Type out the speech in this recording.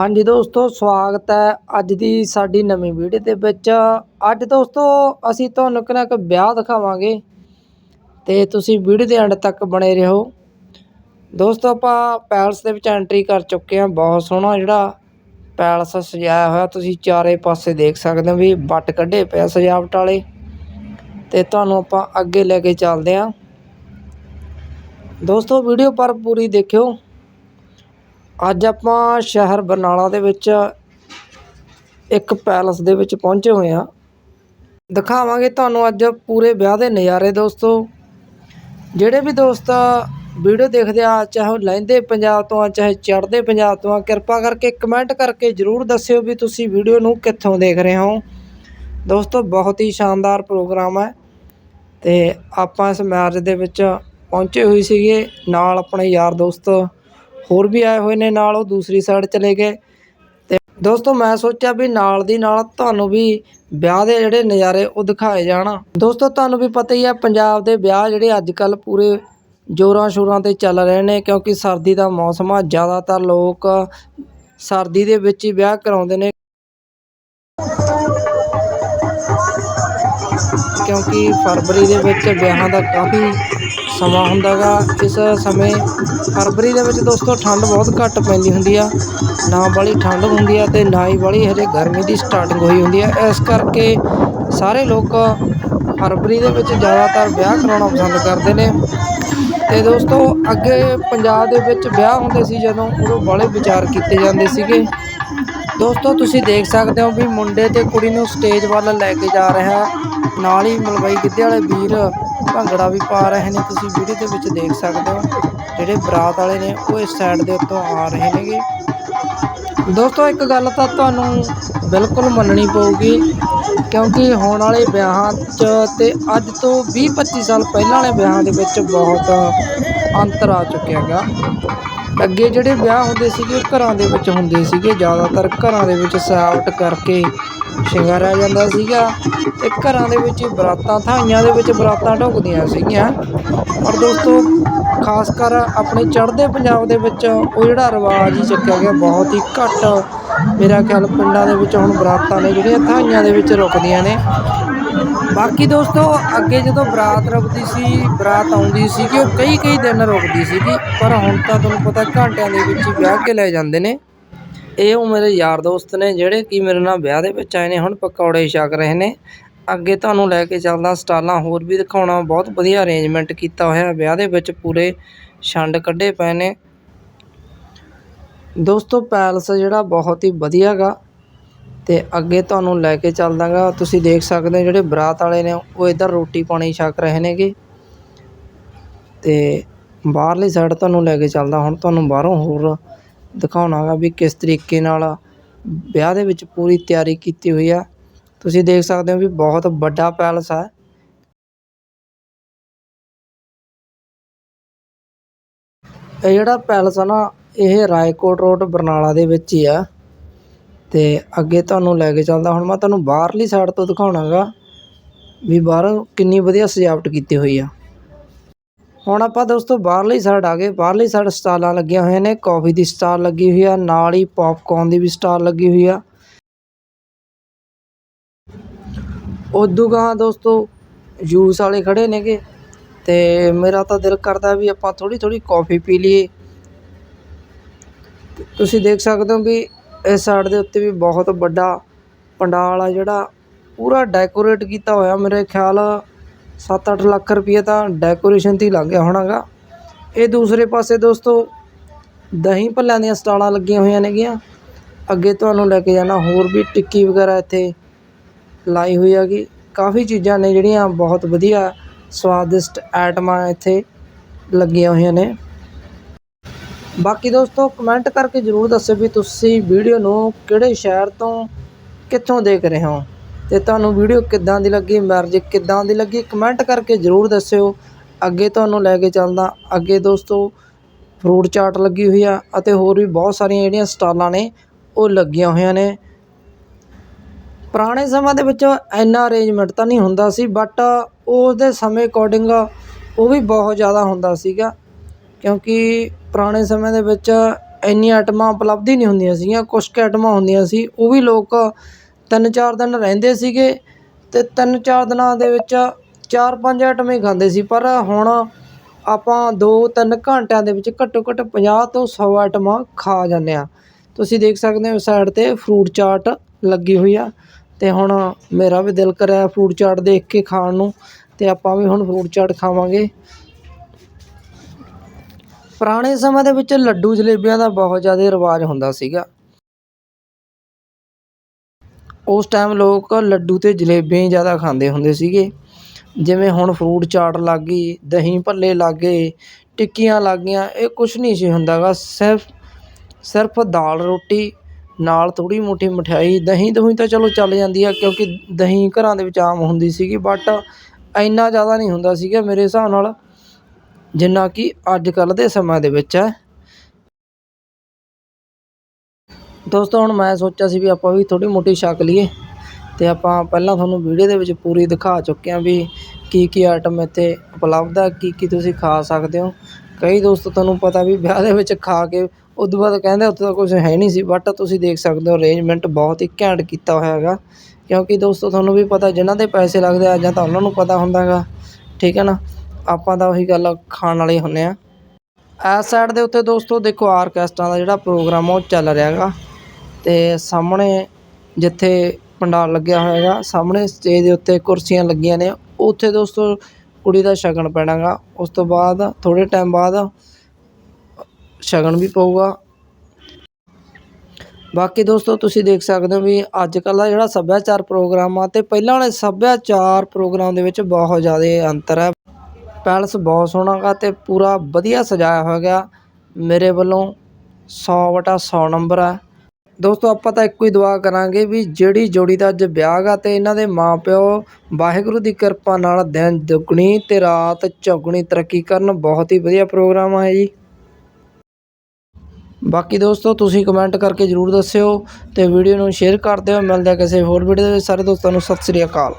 ਹਾਂਜੀ ਦੋਸਤੋ, ਸਵਾਗਤ ਹੈ ਅੱਜ ਦੀ ਸਾਡੀ ਨਵੀਂ ਵੀਡੀਓ ਦੇ ਵਿੱਚ। ਅੱਜ ਦੋਸਤੋ, ਅਸੀਂ ਤੁਹਾਨੂੰ ਕਿਹੜਾ ਇੱਕ ਵਿਆਹ ਦਿਖਾਵਾਂਗੇ ਤੇ ਤੁਸੀਂ ਵੀਡੀਓ ਦੇ ਐਂਡ ਤੱਕ ਬਣੇ ਰਹੋ। ਦੋਸਤੋ, ਆਪਾਂ ਪੈਲਸ ਦੇ ਵਿੱਚ ਐਂਟਰੀ ਕਰ ਚੁੱਕੇ ਹਾਂ, ਬਹੁਤ ਸੋਹਣਾ ਜਿਹੜਾ ਪੈਲਸ ਸਜਾਇਆ ਹੋਇਆ, ਤੁਸੀਂ ਚਾਰੇ ਪਾਸੇ ਦੇਖ ਸਕਦੇ ਹੋ ਵੀ ਵੱਟ ਕੱਢੇ ਪਿਆ ਸਜਾਵਟ ਵਾਲੇ। ਤੇ ਤੁਹਾਨੂੰ ਆਪਾਂ ਅੱਗੇ ਲੈ ਕੇ ਚੱਲਦੇ ਹਾਂ। ਦੋਸਤੋ, ਵੀਡੀਓ ਪਰ ਪੂਰੀ ਦੇਖਿਓ। ਅੱਜ ਆਪਾਂ ਸ਼ਹਿਰ ਬਰਨਾਲਾ ਦੇ ਵਿੱਚ ਇੱਕ ਪੈਲਸ ਦੇ ਵਿੱਚ ਪਹੁੰਚੇ ਹੋਏ ਹਾਂ। ਦਿਖਾਵਾਂਗੇ ਤੁਹਾਨੂੰ ਅੱਜ ਪੂਰੇ ਵਿਆਹ ਦੇ ਨਜ਼ਾਰੇ ਦੋਸਤੋ। ਜਿਹੜੇ ਵੀ ਦੋਸਤ ਵੀਡੀਓ ਦੇਖਦੇ ਆ, ਚਾਹੇ ਉਹ ਲਹਿੰਦੇ ਪੰਜਾਬ ਤੋਂ ਆ, ਚਾਹੇ ਚੜ੍ਹਦੇ ਪੰਜਾਬ ਤੋਂ ਆ, ਕਿਰਪਾ ਕਰਕੇ ਕਮੈਂਟ ਕਰਕੇ ਜਰੂਰ ਦੱਸਿਓ ਵੀ ਤੁਸੀਂ ਵੀਡੀਓ ਨੂੰ ਕਿੱਥੋਂ ਦੇਖ ਰਹੇ ਹੋ। ਦੋਸਤੋ, ਬਹੁਤ ਹੀ ਸ਼ਾਨਦਾਰ ਪ੍ਰੋਗਰਾਮ ਹੈ ਤੇ ਆਪਾਂ ਇਸ ਮੈਰਿਜ ਦੇ ਵਿੱਚ ਪਹੁੰਚੇ ਹੋਏ ਸੀਗੇ, ਨਾਲ ਆਪਣੇ ਯਾਰ ਦੋਸਤ ਹੋਰ ਵੀ ਆਏ ਹੋਏ ਨੇ ਨਾਲ, ਉਹ ਦੂਸਰੀ ਸਾਈਡ ਚਲੇ ਗਏ। ਤੇ ਦੋਸਤੋ, ਮੈਂ ਸੋਚਿਆ ਵੀ ਨਾਲ ਦੀ ਨਾਲ ਤੁਹਾਨੂੰ ਵੀ ਵਿਆਹ ਦੇ ਜਿਹੜੇ ਨਜ਼ਾਰੇ ਉਹ ਦਿਖਾਏ ਜਾਣ। ਦੋਸਤੋ, ਤੁਹਾਨੂੰ ਵੀ ਪਤਾ ਹੀ ਹੈ ਪੰਜਾਬ ਦੇ ਵਿਆਹ ਜਿਹੜੇ ਅੱਜ ਕੱਲ ਪੂਰੇ ਜੋਰਾਂ ਸ਼ੋਰਾਂ ਤੇ ਚੱਲ ਰਹੇ ਨੇ, ਕਿਉਂਕਿ ਸਰਦੀ ਦਾ ਮੌਸਮ ਆ, ਜ਼ਿਆਦਾਤਰ ਲੋਕ ਸਰਦੀ ਦੇ ਵਿੱਚ ਹੀ ਵਿਆਹ ਕਰਾਉਂਦੇ ਨੇ। ਕਿਉਂਕਿ ਫਰਵਰੀ ਦੇ ਵਿੱਚ ਵਿਆਹਾਂ ਦਾ ਕਾਫੀ ਸਮਾਂ ਹੁੰਦਾਗਾ। ਇਸ ਸਮੇਂ ਫਰਵਰੀ ਦੇ ਵਿੱਚ ਦੋਸਤੋ ਠੰਡ ਬਹੁਤ ਘੱਟ ਪੈਂਦੀ ਹੁੰਦੀ ਆ। ਨਾ ਬਾਹਲੀ ਠੰਡ ਹੁੰਦੀ ਆ ਤੇ ਨਾ ਹੀ ਬਾਹਲੀ ਹਜੇ ਗਰਮੀ ਦੀ ਸਟਾਰਟਿੰਗ ਹੋਈ ਹੁੰਦੀ ਆ। ਇਸ ਕਰਕੇ ਸਾਰੇ ਲੋਕ ਫਰਵਰੀ ਦੇ ਵਿੱਚ ਜ਼ਿਆਦਾਤਰ ਵਿਆਹ ਕਰਾਉਣਾ ਪਸੰਦ ਕਰਦੇ ਨੇ। ਤੇ ਦੋਸਤੋ ਅੱਗੇ ਪੰਜਾਬ ਦੇ ਵਿੱਚ ਵਿਆਹ ਹੁੰਦੇ ਸੀ ਜਦੋਂ ਉਦੋਂ ਬਾਹਲੇ ਵਿਚਾਰ ਕੀਤੇ ਜਾਂਦੇ ਸੀਗੇ। ਦੋਸਤੋ, ਤੁਸੀਂ ਦੇਖ ਸਕਦੇ ਹੋ ਵੀ ਮੁੰਡੇ ਤੇ ਕੁੜੀ ਨੂੰ ਸਟੇਜ ਵੱਲ ਲੈ ਕੇ ਜਾ ਰਿਹਾ ਨਾਲ ਹੀ ਮਲਵਈ ਗਿੱਧੇ ਵਾਲੇ ਵੀਰ ਭੰਗੜਾ ਵੀ ਪਾ ਰਹੇ ਨੇ। ਤੁਸੀਂ ਵੀਡੀਓ ਦੇ ਵਿੱਚ ਦੇਖ ਸਕਦੇ ਹੋ, ਜਿਹੜੇ ਬਰਾਤ ਵਾਲੇ ਨੇ ਉਹ ਇਸ ਸਾਈਡ ਦੇ ਉੱਤੋਂ ਆ ਰਹੇ ਨੇਗੇ। ਦੋਸਤੋ, ਇੱਕ ਗੱਲ ਤਾਂ ਤੁਹਾਨੂੰ ਬਿਲਕੁਲ ਮੰਨਣੀ ਪਊਗੀ, ਕਿਉਂਕਿ ਹੋਣ ਵਾਲੇ ਵਿਆਹਾਂ 'ਚ ਤੇ ਅੱਜ ਤੋਂ 20-25 ਸਾਲ ਪਹਿਲਾਂ ਵਾਲੇ ਵਿਆਹਾਂ ਦੇ ਵਿੱਚ ਬਹੁਤ ਅੰਤਰ ਆ ਚੁੱਕਿਆ ਹੈਗਾ। ਅੱਗੇ ਜਿਹੜੇ ਵਿਆਹ ਹੁੰਦੇ ਸੀਗੇ, ਉਹ ਘਰਾਂ ਦੇ ਵਿੱਚ ਹੁੰਦੇ ਸੀਗੇ। ਜ਼ਿਆਦਾਤਰ ਘਰਾਂ ਦੇ ਵਿੱਚ ਸਜਾਵਟ ਕਰਕੇ ਸ਼ਿੰਗਾਰਿਆ ਜਾਂਦਾ ਸੀਗਾ ਤੇ ਘਰਾਂ ਦੇ ਵਿੱਚ ਹੀ ਬਰਾਤਾਂ, ਥਾਈਆਂ ਦੇ ਵਿੱਚ ਬਰਾਤਾਂ ਢੁਕਦੀਆਂ ਸੀਗੀਆਂ। ਔਰ ਦੋਸਤੋ, ਖਾਸ ਕਰ ਆਪਣੇ ਚੜ੍ਹਦੇ ਪੰਜਾਬ ਦੇ ਵਿੱਚ ਉਹ ਜਿਹੜਾ ਰਿਵਾਜ ਹੀ ਚੱਕਿਆ ਗਿਆ, ਬਹੁਤ ਹੀ ਘੱਟ ਮੇਰਾ ਖਿਆਲ ਪਿੰਡਾਂ ਦੇ ਵਿੱਚ ਹੁਣ ਬਰਾਤਾਂ ਨੇ ਜਿਹੜੀਆਂ ਥਾਈਆਂ ਦੇ ਵਿੱਚ ਰੁਕਦੀਆਂ ਨੇ। ਬਾਕੀ ਦੋਸਤੋ, ਅੱਗੇ ਜਦੋਂ ਬਰਾਤ ਰੁਕਦੀ ਸੀ, ਬਰਾਤ ਆਉਂਦੀ ਸੀ ਕਿ ਉਹ ਕਈ ਕਈ ਦਿਨ ਰੁਕਦੀ ਸੀਗੀ ਪਰ ਹੁਣ ਤਾਂ ਤੁਹਾਨੂੰ ਪਤਾ ਘੰਟਿਆਂ ਦੇ ਵਿੱਚ ਹੀ ਵਿਆਹ ਕੇ ਲੈ ਜਾਂਦੇ ਨੇ। ਇਹ ਉਹ ਮੇਰੇ ਯਾਰ ਦੋਸਤ ਨੇ ਜਿਹੜੇ ਕਿ ਮੇਰੇ ਨਾਲ ਵਿਆਹ ਦੇ ਵਿੱਚ ਆਏ ਨੇ, ਹੁਣ ਪਕੌੜੇ ਛਕ ਰਹੇ ਨੇ। ਅੱਗੇ ਤੁਹਾਨੂੰ ਲੈ ਕੇ ਚੱਲਦਾ, ਸਟਾਲਾਂ ਹੋਰ ਵੀ ਦਿਖਾਉਣਾ, ਬਹੁਤ ਵਧੀਆ ਅਰੇਂਜਮੈਂਟ ਕੀਤਾ ਹੋਇਆ ਵਿਆਹ ਦੇ ਵਿੱਚ ਪੂਰੇ ਛੰਡ ਕੱਢੇ ਪਏ ਨੇ। ਦੋਸਤੋ, ਪੈਲਸ ਜਿਹੜਾ ਬਹੁਤ ਹੀ ਵਧੀਆ ਗਾ। ਤੇ ਅੱਗੇ ਤੁਹਾਨੂੰ ਲੈ ਕੇ ਚੱਲਦਾਗਾ। ਤੁਸੀਂ ਦੇਖ ਸਕਦੇ ਹੋ ਜਿਹੜੇ ਬਰਾਤ ਵਾਲੇ ਨੇ, ਉਹ ਇੱਧਰ ਰੋਟੀ ਪਾਣੀ ਛਕ ਰਹੇ ਨੇਗੇ। ਤੇ ਬਾਹਰਲੀ ਸਾਈਡ ਤੁਹਾਨੂੰ ਲੈ ਕੇ ਚੱਲਦਾ। ਹੁਣ ਤੁਹਾਨੂੰ ਬਾਹਰੋਂ ਹੋਰ ਦਿਖਾਉਣਾਗਾ ਵੀ ਕਿਸ ਤਰੀਕੇ ਨਾਲ ਵਿਆਹ ਦੇ ਵਿੱਚ ਪੂਰੀ ਤਿਆਰੀ ਕੀਤੀ ਹੋਈ ਆ। ਤੁਸੀਂ ਦੇਖ ਸਕਦੇ ਹੋ ਵੀ ਬਹੁਤ ਵੱਡਾ ਪੈਲਸ ਹੈ ਇਹ ਜਿਹੜਾ ਪੈਲਸ ਆ ਨਾ, ਇਹ ਰਾਏਕੋਟ ਰੋਡ ਬਰਨਾਲਾ ਦੇ ਵਿੱਚ ਹੀ ਆ। ਅਤੇ ਅੱਗੇ ਤੁਹਾਨੂੰ ਲੈ ਕੇ ਚੱਲਦਾ। ਹੁਣ ਮੈਂ ਤੁਹਾਨੂੰ ਬਾਹਰਲੀ ਸਾਈਡ ਤੋਂ ਦਿਖਾਉਣਾ ਗਾ ਵੀ ਬਾਹਰੋਂ ਕਿੰਨੀ ਵਧੀਆ ਸਜਾਵਟ ਕੀਤੀ ਹੋਈ ਆ। ਹੁਣ ਆਪਾਂ ਦੋਸਤੋ ਬਾਹਰਲੀ ਸਾਈਡ ਆ ਗਏ। ਬਾਹਰਲੀ ਸਾਈਡ ਸਟਾਲਾਂ ਲੱਗੀਆਂ ਹੋਈਆਂ ਨੇ। ਕਾਫੀ ਦੀ ਸਟਾਲ ਲੱਗੀ ਹੋਈ ਆ। ਨਾਲ ਹੀ ਪੌਪਕੌਰਨ ਦੀ ਵੀ ਸਟਾਲ ਲੱਗੀ ਹੋਈ ਆ। ਉਦੋਂ ਗਾਂ ਦੋਸਤੋ ਜੂਸ ਵਾਲੇ ਖੜੇ ਨੇਗੇ ਤੇ ਮੇਰਾ ਤਾਂ ਦਿਲ ਕਰਦਾ ਵੀ ਆਪਾਂ ਥੋੜੀ ਥੋੜੀ ਕਾਫੀ ਪੀ ਲਈਏ। ਤੁਸੀਂ ਦੇਖ ਸਕਦੇ ਹੋ ਵੀ ਇਸ ਸਾਈਡ ਦੇ ਉੱਤੇ ਵੀ ਬਹੁਤ ਵੱਡਾ ਪੰਡਾਲ ਆ ਜਿਹੜਾ ਪੂਰਾ ਡੈਕੋਰੇਟ ਕੀਤਾ ਹੋਇਆ ਮੇਰੇ ਖਿਆਲ 7-8 ਲੱਖ ਰੁਪਏ ਤਾਂ ਡੈਕੋਰੇਸ਼ਨ 'ਤੇ ਹੀ ਲੱਗ ਗਿਆ ਹੋਣਾ ਗਾ ਇਹ ਦੂਸਰੇ ਪਾਸੇ ਦੋਸਤੋ ਦਹੀਂ ਭੱਲਿਆਂ ਦੀਆਂ ਸਟਾਲਾਂ ਲੱਗੀਆਂ ਹੋਈਆਂ ਨੇਗੀਆਂ। ਅੱਗੇ ਤੁਹਾਨੂੰ ਲੈ ਕੇ ਜਾਣਾ ਹੋਰ ਵੀ ਟਿੱਕੀ ਵਗੈਰਾ ਇੱਥੇ ਲਾਈ ਹੋਈ ਹੈਗੀ। ਕਾਫੀ ਚੀਜ਼ਾਂ ਨੇ ਜਿਹੜੀਆਂ ਬਹੁਤ ਵਧੀਆ ਸਵਾਦਿਸ਼ਟ ਆਈਟਮਾਂ ਇੱਥੇ ਲੱਗੀਆਂ ਹੋਈਆਂ ਨੇ। ਬਾਕੀ ਦੋਸਤੋ ਕਮੈਂਟ ਕਰਕੇ ਜ਼ਰੂਰ ਦੱਸਿਓ ਵੀ ਤੁਸੀਂ ਵੀਡੀਓ ਨੂੰ ਕਿਹੜੇ ਸ਼ਹਿਰ ਤੋਂ ਕਿੱਥੋਂ ਦੇਖ ਰਹੇ ਹੋ। ਤੇ ਤੁਹਾਨੂੰ ਵੀਡੀਓ ਕਿੱਦਾਂ ਦੀ ਲੱਗੀ ਮੈਰਿਜ ਕਿੱਦਾਂ ਦੀ ਲੱਗੀ ਕਮੈਂਟ ਕਰਕੇ ਜ਼ਰੂਰ ਦੱਸਿਓ। ਅੱਗੇ ਤੁਹਾਨੂੰ ਲੈ ਕੇ ਚੱਲਦਾ। ਅੱਗੇ ਦੋਸਤੋ ਫਰੂਟ ਚਾਟ ਲੱਗੀ ਹੋਈ ਆ ਅਤੇ ਹੋਰ ਵੀ ਬਹੁਤ ਸਾਰੀਆਂ ਜਿਹੜੀਆਂ ਸਟਾਲਾਂ ਨੇ, ਉਹ ਲੱਗੀਆਂ ਹੋਈਆਂ ਨੇ। ਪੁਰਾਣੇ ਸਮੇਂ ਦੇ ਵਿੱਚ ਇੰਨਾ ਅਰੇਂਜਮੈਂਟ ਤਾਂ ਨਹੀਂ ਹੁੰਦਾ ਸੀ ਬਟ ਉਸ ਦੇ ਸਮੇਂ ਅਕੋਰਡਿੰਗ ਉਹ ਵੀ ਬਹੁਤ ਜ਼ਿਆਦਾ ਹੁੰਦਾ ਸੀਗਾ। ਕਿਉਂਕਿ ਪੁਰਾਣੇ ਸਮੇਂ ਦੇ ਵਿੱਚ ਇੰਨੀਆਂ ਆਈਟਮਾਂ ਉਪਲਬਧ ਹੀ ਨਹੀਂ ਹੁੰਦੀਆਂ ਸੀਗੀਆਂ। ਕੁਛ ਕੁ ਆਈਟਮਾਂ ਹੁੰਦੀਆਂ ਸੀ, ਉਹ ਵੀ ਲੋਕ ਤਿੰਨ ਚਾਰ ਦਿਨ ਰਹਿੰਦੇ ਸੀਗੇ ਅਤੇ ਤਿੰਨ ਚਾਰ ਦਿਨਾਂ ਦੇ ਵਿੱਚ ਚਾਰ ਪੰਜ ਆਈਟਮ ਹੀ ਖਾਂਦੇ ਸੀ। ਪਰ ਹੁਣ ਆਪਾਂ ਦੋ ਤਿੰਨ ਘੰਟਿਆਂ ਦੇ ਵਿੱਚ ਘੱਟੋ ਘੱਟ ਪੰਜਾਹ ਤੋਂ ਸੌ ਆਈਟਮਾਂ ਖਾ ਜਾਂਦੇ ਹਾਂ। ਤੁਸੀਂ ਦੇਖ ਸਕਦੇ ਹੋ ਸਾਈਡ 'ਤੇ ਫਰੂਟ ਚਾਟ ਲੱਗੀ ਹੋਈ ਆ ਅਤੇ ਹੁਣ ਮੇਰਾ ਵੀ ਦਿਲ ਕਰਿਆ ਫਰੂਟ ਚਾਟ ਦੇਖ ਕੇ ਖਾਣ ਨੂੰ ਅਤੇ ਆਪਾਂ ਵੀ ਹੁਣ ਫਰੂਟ ਚਾਟ ਖਾਵਾਂਗੇ। ਪੁਰਾਣੇ ਸਮੇਂ ਦੇ ਵਿੱਚ ਲੱਡੂ ਜਲੇਬੀਆਂ ਦਾ ਬਹੁਤ ਜ਼ਿਆਦਾ ਰਿਵਾਜ ਹੁੰਦਾ ਸੀਗਾ। ਉਸ ਟਾਈਮ ਲੋਕ ਲੱਡੂ ਅਤੇ ਜਲੇਬੀਆਂ ਹੀ ਜ਼ਿਆਦਾ ਖਾਂਦੇ ਹੁੰਦੇ ਸੀਗੇ। ਜਿਵੇਂ ਹੁਣ ਫਰੂਟ ਚਾਟ ਲੱਗ ਗਈ, ਦਹੀਂ ਭੱਲੇ ਲੱਗ ਗਏ, ਟਿੱਕੀਆਂ ਲੱਗ ਗਈਆਂ, ਇਹ ਕੁਛ ਨਹੀਂ ਸੀ ਹੁੰਦਾ ਗਾ ਸਿਰਫ ਸਿਰਫ ਦਾਲ ਰੋਟੀ, ਨਾਲ ਥੋੜ੍ਹੀ ਮੋਟੀ ਮਠਿਆਈ, ਦਹੀਂ ਦਹੀਂ ਤਾਂ ਚਲੋ ਚੱਲ ਜਾਂਦੀ ਆ ਕਿਉਂਕਿ ਦਹੀਂ ਘਰਾਂ ਦੇ ਵਿੱਚ ਆਮ ਹੁੰਦੀ ਸੀਗੀ ਬਟ ਇੰਨਾ ਜ਼ਿਆਦਾ ਨਹੀਂ ਹੁੰਦਾ ਸੀਗਾ ਮੇਰੇ ਹਿਸਾਬ ਨਾਲ। ਜਿੰਨਾ ਕਿ ਅੱਜ ਕੱਲ੍ਹ ਦੇ ਸਮੇਂ ਦੇ ਵਿੱਚ ਹੈ। ਦੋਸਤੋ, ਹੁਣ ਮੈਂ ਸੋਚਿਆ ਸੀ ਵੀ ਆਪਾਂ ਵੀ ਥੋੜ੍ਹੀ ਮੋਟੀ ਛਕ ਲਈਏ ਅਤੇ ਆਪਾਂ ਪਹਿਲਾਂ ਤੁਹਾਨੂੰ ਵੀਡੀਓ ਦੇ ਵਿੱਚ ਪੂਰੀ ਦਿਖਾ ਚੁੱਕੇ ਹਾਂ ਵੀ ਕੀ ਕੀ ਆਈਟਮ ਇੱਥੇ ਉਪਲਬਧ ਹੈ, ਕੀ ਕੀ ਤੁਸੀਂ ਖਾ ਸਕਦੇ ਹੋ। ਕਈ ਦੋਸਤ, ਤੁਹਾਨੂੰ ਪਤਾ ਵੀ ਵਿਆਹ ਦੇ ਵਿੱਚ ਖਾ ਕੇ ਉਦੋਂ ਬਾਅਦ ਕਹਿੰਦੇ ਉੱਥੇ ਤਾਂ ਕੁਝ ਹੈ ਨਹੀਂ ਸੀ ਬਟ ਤੁਸੀਂ ਦੇਖ ਸਕਦੇ ਹੋ ਅਰੇਂਜਮੈਂਟ ਬਹੁਤ ਹੀ ਘੈਂਟ ਕੀਤਾ ਹੋਇਆ ਹੈਗਾ। ਕਿਉਂਕਿ ਦੋਸਤੋ, ਤੁਹਾਨੂੰ ਵੀ ਪਤਾ ਜਿਨ੍ਹਾਂ ਦੇ ਪੈਸੇ ਲੱਗਦੇ ਆ ਜਾਂ ਤਾਂ ਉਹਨਾਂ ਨੂੰ ਪਤਾ ਹੁੰਦਾ ਹੈਗਾ, ਠੀਕ ਹੈ ਨਾ? ਆਪਾਂ ਤਾਂ ਉਹੀ ਗੱਲ ਖਾਣ ਵਾਲੇ ਹੁੰਦੇ ਆ। ਇਸ ਸਾਈਡ ਦੇ ਉੱਤੇ ਦੋਸਤੋ, ਦੇਖੋ ਆਰਕੈਸਟਰਾ ਦਾ ਜਿਹੜਾ ਪ੍ਰੋਗਰਾਮ ਆ, ਉਹ ਚੱਲ ਰਿਹਾ ਹੈਗਾ। ਅਤੇ ਸਾਹਮਣੇ ਜਿੱਥੇ ਪੰਡਾਲ ਲੱਗਿਆ ਹੋਇਆ ਹੈਗਾ, ਸਾਹਮਣੇ ਸਟੇਜ ਦੇ ਉੱਤੇ ਕੁਰਸੀਆਂ ਲੱਗੀਆਂ ਨੇ। ਉੱਥੇ ਦੋਸਤੋ ਕੁੜੀ ਦਾ ਸ਼ਗਨ ਪੈਣਾ ਗਾ ਉਸ ਤੋਂ ਬਾਅਦ, ਥੋੜ੍ਹੇ ਟਾਈਮ ਬਾਅਦ ਸ਼ਗਨ ਵੀ ਪਊਗਾ। ਬਾਕੀ ਦੋਸਤੋ, ਤੁਸੀਂ ਦੇਖ ਸਕਦੇ ਹੋ ਵੀ ਅੱਜ ਕੱਲ੍ਹ ਦਾ ਜਿਹੜਾ ਸੱਭਿਆਚਾਰ ਪ੍ਰੋਗਰਾਮ ਆ ਅਤੇ ਪਹਿਲਾਂ ਵਾਲੇ ਸੱਭਿਆਚਾਰ ਪ੍ਰੋਗਰਾਮ ਦੇ ਵਿੱਚ ਬਹੁਤ ਜ਼ਿਆਦਾ ਅੰਤਰ ਹੈ। ਪੈਲਸ ਬਹੁਤ ਸੋਹਣਾ ਗਾ ਅਤੇ ਪੂਰਾ ਵਧੀਆ ਸਜਾਇਆ ਹੋਇਆ ਗਾ ਮੇਰੇ ਵੱਲੋਂ ਸੌ ਵਟਾ ਸੌ ਨੰਬਰ ਹੈ ਦੋਸਤੋ, ਆਪਾਂ ਤਾਂ ਇੱਕੋ ਹੀ ਦੁਆ ਕਰਾਂਗੇ ਵੀ ਜਿਹੜੀ ਜੋੜੀ ਦਾ ਅੱਜ ਵਿਆਹ ਗਾ ਅਤੇ ਇਹਨਾਂ ਦੇ ਮਾਂ ਪਿਓ ਵਾਹਿਗੁਰੂ ਦੀ ਕਿਰਪਾ ਨਾਲ ਦਿਨ ਦੁੱਗਣੀ ਅਤੇ ਰਾਤ ਚੌਗਣੀ ਤਰੱਕੀ ਕਰਨ ਬਹੁਤ ਹੀ ਵਧੀਆ ਪ੍ਰੋਗਰਾਮ ਆ ਜੀ। ਬਾਕੀ ਦੋਸਤੋ, ਤੁਸੀਂ ਕਮੈਂਟ ਕਰਕੇ ਜ਼ਰੂਰ ਦੱਸਿਓ ਅਤੇ ਵੀਡੀਓ ਨੂੰ ਸ਼ੇਅਰ ਕਰ ਦਿਓ। ਮਿਲਦੇ ਹਾਂ ਕਿਸੇ ਹੋਰ ਵੀਡੀਓ ਦੇ ਵਿੱਚ। ਸਾਰੇ ਦੋਸਤਾਂ ਨੂੰ ਸਤਿ ਸ੍ਰੀ ਅਕਾਲ।